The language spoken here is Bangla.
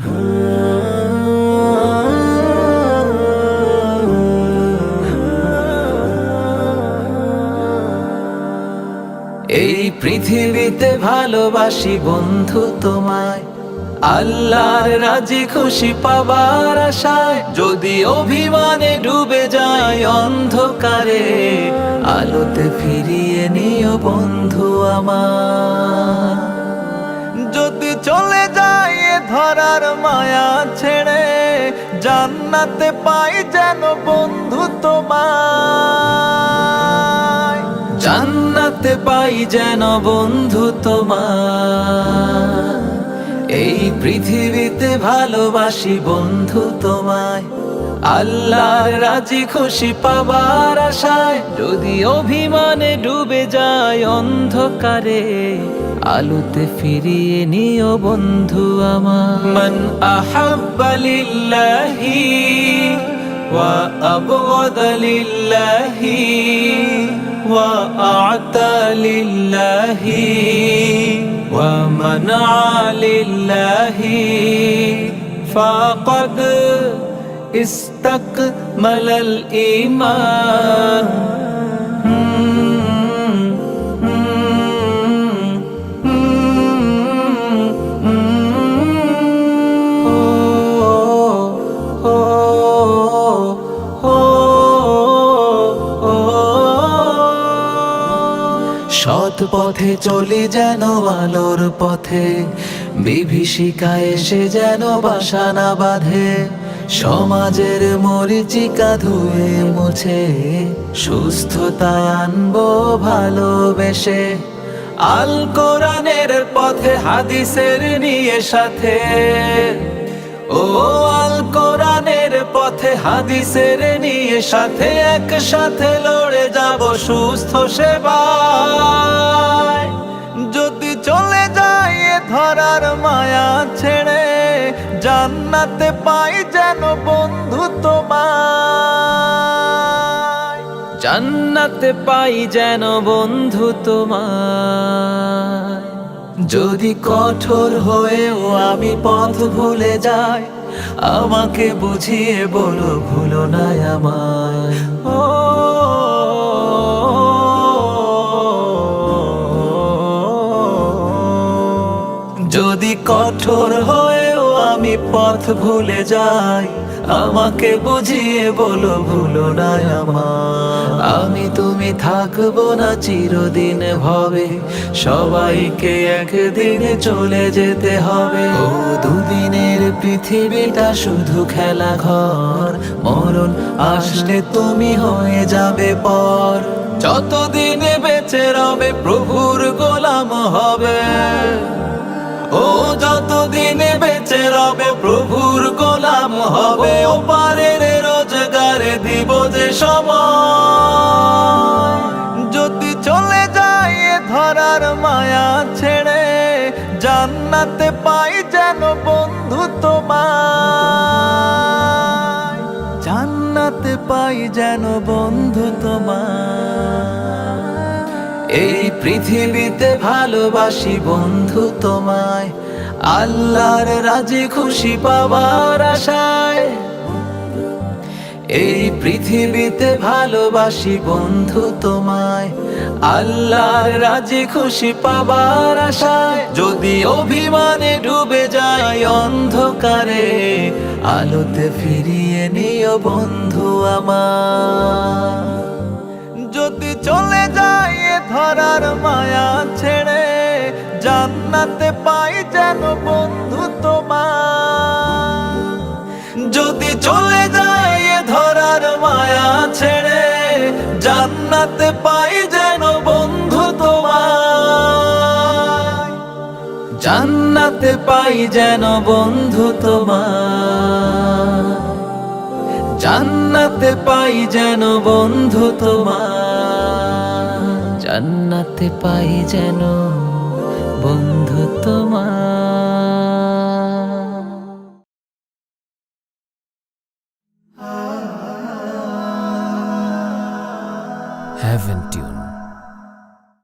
এই পৃথিবীতে ভালোবাসি বন্ধু তোমায়। আল্লাহর রাজি খুশি পাবার আশায়। যদি অভিমানে ডুবে যায় অন্ধকারে, আলোতে ফিরিয়ে নিও বন্ধু আমার। ধরার মায়া ছেড়ে জান্নাতে পাই যেন বন্ধু তোমায়। জান্নাতে পাই যেন বন্ধু তোমায়। এই পৃথিবীতে ভালোবাসি বন্ধু তোমায়। আল্লাহর রাজি খুশি পাবার আশায়, যদি অভিমানে ডুবে যায় অন্ধকারে, আলোতে ফিরিয়ে নিও বন্ধু আমার। মন আহাব্বালিল্লাহি ওয়া আবগাদা লিল্লাহি ওয়া আ'তা লিল্লাহি ওয়া মানআ লিল্লাহি। فقد استكمل الإيمان সৎ পথে চলি যেন আলোর পথে বিভীষিকা এসে যেন বাসা না বাঁধে সমাজের মরিচিকা ধুয়ে মুছে সুস্থতায় আনব ভালোবেসে। আল কোরআনের পথে হাদিসের নিয়ে সাথে। ও আল কোরআনের পথে হাদিসের নিয়ে সাথে, একসাথে লড়ে যাব সুস্থ সেবায়। যদি চলে যায় ধরার মায়া ছেড়ে জান্নাতে পাই যেন বন্ধু তোমার জান্নাতে পাই যেন বন্ধু তোমায়। যদি কঠোর হয়েও আমি পথ ভুলে যাই আমাকে বুঝিয়ে বলো ভুলো না আমায়। আমি পথ ভুলে যাই, আমাকে বুঝিয়ে বলো, ভুলো না আমার আমি তুমি থাকব না, চিরদিন ভবে সবাইকে একদিন চলে যেতে হবে। ও দুদিনের পৃথিবীটা শুধু খেলা ঘর। মরণ আসলে তুমি হয়ে যাবে পর। যতদিন বেঁচে রবে, প্রভুর গোলাম হবে। হবে ও পারের রোজগারে দিব যে সময়। যদি চলে যায় ধরার মায়া ছেড়ে, জান্নাতে পাই যেন বন্ধু তোমায়। জান্নাতে পাই যেন বন্ধু তোমায়। এই পৃথিবীতে ভালোবাসি বন্ধু তোমায়। আল্লাহর রাজি খুশি পাবার আশায়। এই পৃথিবীতে ভালোবাসি বন্ধু তোমায়। আল্লাহর রাজি খুশি পাবার আশায়। যদি অভিমানে ডুবে যায় অন্ধকারে, আলোতে ফিরিয়ে নিও বন্ধু আমার। যদি চলে যায় ধরার মায়া ছেড়ে, জান্নাতে পাই চলে যায় ধরার মায়া ছেড়ে। জান্নাতে পাই যেন বন্ধু তোমার জান্নাতে পাই যেন বন্ধু তোমার জান্নাতে পাই যেন বন্ধু তোমার জান্নাতে পাই যেন বন্ধু তোমার haven't tuned.